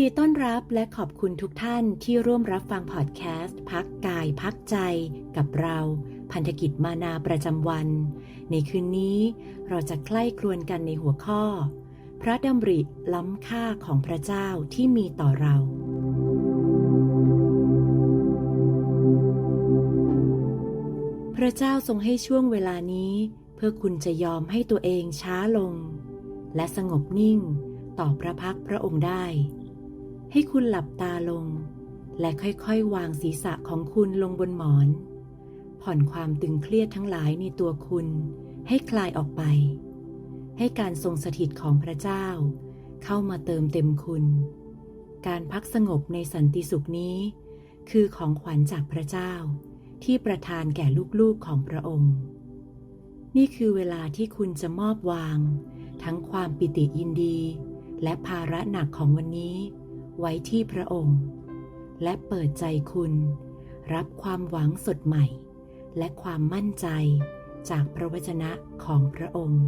ดีต้อนรับและขอบคุณทุกท่านที่ร่วมรับฟังพอดแคสต์ พักกายพักใจกับเรา พันธกิจมานาประจำวัน ในคืนนี้เราจะใกล้ครวนกันในหัวข้อ พระดำริล้ำค่าของพระเจ้าที่มีต่อเรา พระเจ้าทรงให้ช่วงเวลานี้ เพื่อคุณจะยอมให้ตัวเองช้าลง และสงบนิ่งต่อพระพักพระองค์ได้ ให้คุณหลับตาลง และค่อยๆ วางศีรษะของคุณลงบนหมอน ผ่อนความตึงเครียดทั้งหลายในตัวคุณ ให้คลายออกไป ให้การทรงสถิตของพระเจ้า เข้ามาเติมเต็มคุณ การพักสงบในสันติสุขนี้ คือของขวัญจากพระเจ้า ที่ประทานแก่ลูกๆของพระองค์ นี่คือเวลาที่คุณจะมอบวาง ทั้งความปิติยินดี และภาระหนักของวันนี้ ไว้ที่พระองค์ และเปิดใจคุณ รับความหวังสดใหม่ และความมั่นใจจากพระวจนะของพระองค์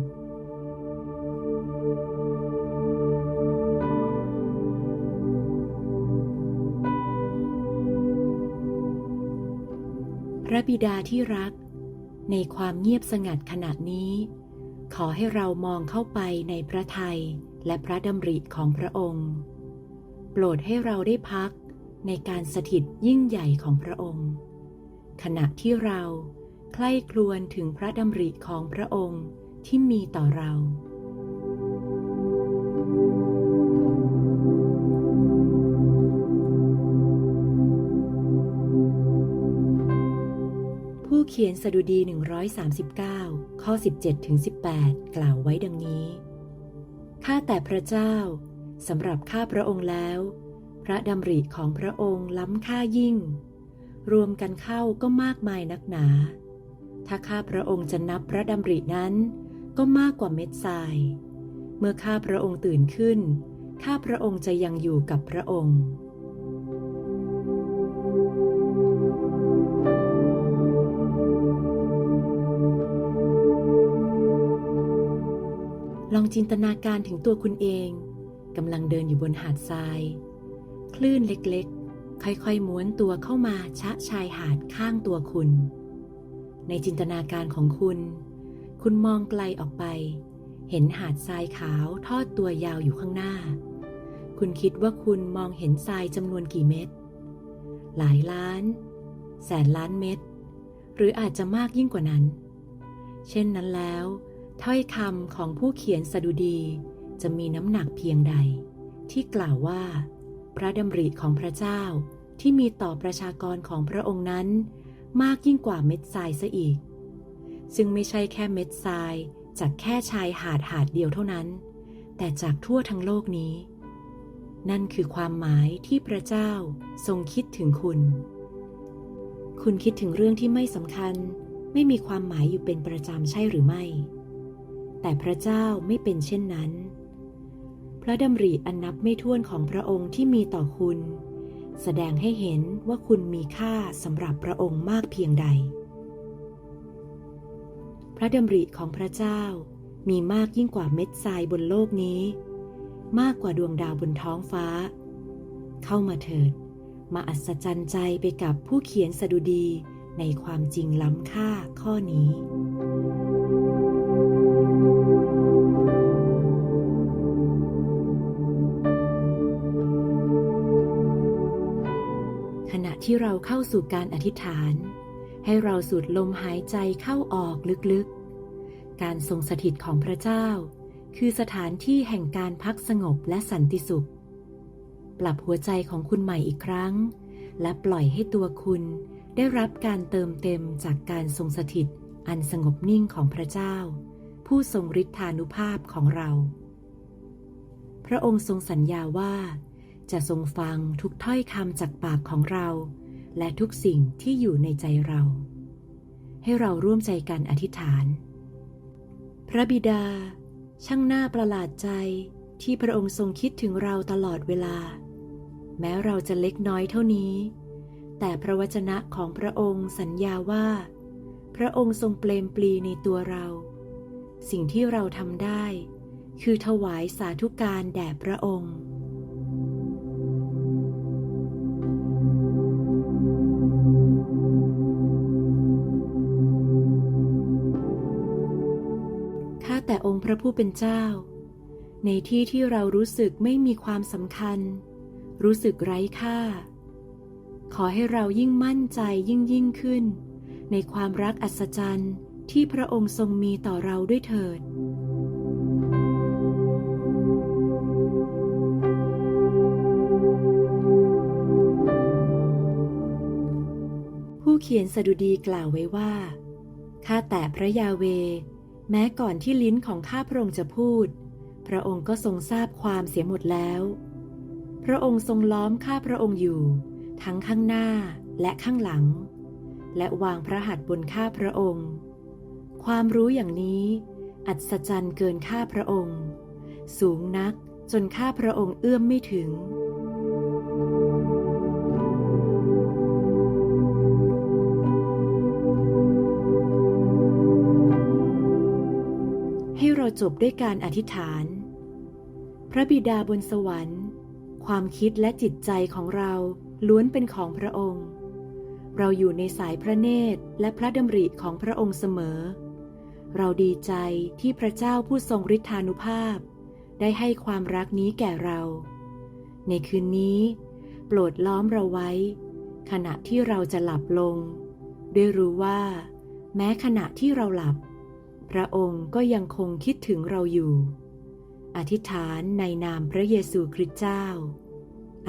พระบิดาที่รัก ในความเงียบสงัดขณะนี้ ขอให้เรามองเข้าไปในพระทัยและพระดำริของพระองค์ ปรดให้เราได้พักในการสถิตยิ่งใหญ่ของพระองค์ ขณะที่เราใคร่ครวญถึงพระดำริของพระองค์ที่มีต่อเรา ผู้เขียนสดุดี 139 ข้อ 17ถึง18 กล่าวไว้ดังนี้ ข้าแต่พระเจ้า สำหรับข้าพระองค์แล้ว พระดำริของพระองค์ล้ำค่ายิ่ง รวมกันเข้าก็มากมายนักหนา ถ้าข้าพระองค์จะนับพระดำรินั้น ก็มากกว่าเม็ดทราย เมื่อข้าพระองค์ตื่นขึ้น ข้าพระองค์จะยังอยู่กับพระองค์ลองจินตนาการถึงตัวคุณเอง กำลังเดินอยู่บนหาดทราย คลื่นเล็กๆ ค่อยๆม้วนตัวเข้ามาชะชายหาดข้างตัวคุณ ในจินตนาการของคุณ คุณมองไกลออกไป เห็นหาดทรายขาวทอดตัวยาวอยู่ข้างหน้า คุณคิดว่าคุณมองเห็นทรายจำนวนกี่เม็ด หลายล้าน แสนล้านเม็ด หรืออาจจะมากยิ่งกว่านั้น เช่นนั้นแล้ว ถ้อยคำของผู้เขียนสดุดี จะมีน้ำหนักเพียงใด ที่กล่าวว่า พระดำริของพระเจ้าที่มีต่อประชากรของพระองค์นั้น มากยิ่งกว่าเม็ดทรายซะอีก ซึ่งไม่ใช่แค่เม็ดทรายจากแค่ชายหาดหาดเดียวเท่านั้น แต่จากทั่วทั้งโลกนี้ นั่นคือความหมายที่พระเจ้าทรงคิดถึงคุณ คุณคิดถึงเรื่องที่ไม่สำคัญ ไม่มีความหมายอยู่เป็นประจำใช่หรือไม่ แต่พระเจ้าไม่เป็นเช่นนั้น ระดำริอันนับไม่ถ้วนของพระองค์ที่มีต่อคุณ แสดงให้เห็นว่าคุณมีค่าสำหรับพระองค์มากเพียงใด พระดำริของพระเจ้ามีมากยิ่งกว่าเม็ดทรายบนโลกนี้ มากกว่าดวงดาวบนท้องฟ้า เข้ามาเถิด มาอัศจรรย์ใจไปกับผู้เขียนสดุดีในความจริงล้ำค่าข้อนี้ ที่เราเข้าสู่การอธิษฐาน ให้เราสูดลมหายใจเข้าออกลึกๆ การทรงสถิตของพระเจ้า คือสถานที่แห่งการพักสงบและสันติสุข ปรับหัวใจของคุณใหม่อีกครั้ง และปล่อยให้ตัวคุณได้รับการเติมเต็มจากการทรงสถิตอันสงบนิ่งของพระเจ้า ผู้ทรงฤทธานุภาพของเรา พระองค์ทรงสัญญาว่า จะทรงฟังทุกถ้อยคำจากปากของเรา และทุกสิ่งที่อยู่ในใจเรา ให้เราร่วมใจกันอธิษฐาน พระบิดา ช่างน่าประหลาดใจที่พระองค์ทรงคิดถึงเราตลอดเวลา แม้เราจะเล็กน้อยเท่านี้ แต่พระวจนะของพระองค์สัญญาว่า พระองค์ทรงเปลมปลีในตัวเรา สิ่งที่เราทำได้ คือถวายสาธุการแด่พระองค์ แต่องค์พระผู้เป็นเจ้า ในที่ที่เรารู้สึกไม่มีความสำคัญ รู้สึกไร้ค่า ขอให้เรายิ่งมั่นใจยิ่งยิ่งขึ้น ในความรักอัศจรรย์ที่พระองค์ทรงมีต่อเราด้วยเถิดผู้เขียนสดุดีกล่าวไว้ว่า ข้าแต่พระยาเว แม้ก่อนที่ลิ้นของข้าพระองค์จะพูด พระองค์ก็ทรงทราบความเสียหมดแล้ว พระองค์ทรงล้อมข้าพระองค์อยู่ ทั้งข้างหน้าและข้างหลัง และวางพระหัตถ์บนข้าพระองค์ ความรู้อย่างนี้ อัศจรรย์เกินข้าพระองค์ สูงนักจนข้าพระองค์เอื้อมไม่ถึง ให้เราจบด้วยการอธิษฐาน พระบิดาบนสวรรค์ ความคิดและจิตใจของเราล้วนเป็นของพระองค์ เราอยู่ในสายพระเนตรและพระดำริของพระองค์เสมอ เราดีใจที่พระเจ้าผู้ทรงฤทธานุภาพ ได้ให้ความรักนี้แก่เรา ในคืนนี้ โปรดล้อมเราไว้ ขณะที่เราจะหลับลง ด้วยรู้ว่า แม้ขณะที่เราหลับ พระองค์ก็ยังคงคิดถึงเราอยู่ อธิษฐานในนามพระเยซูคริสต์เจ้า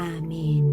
อาเมน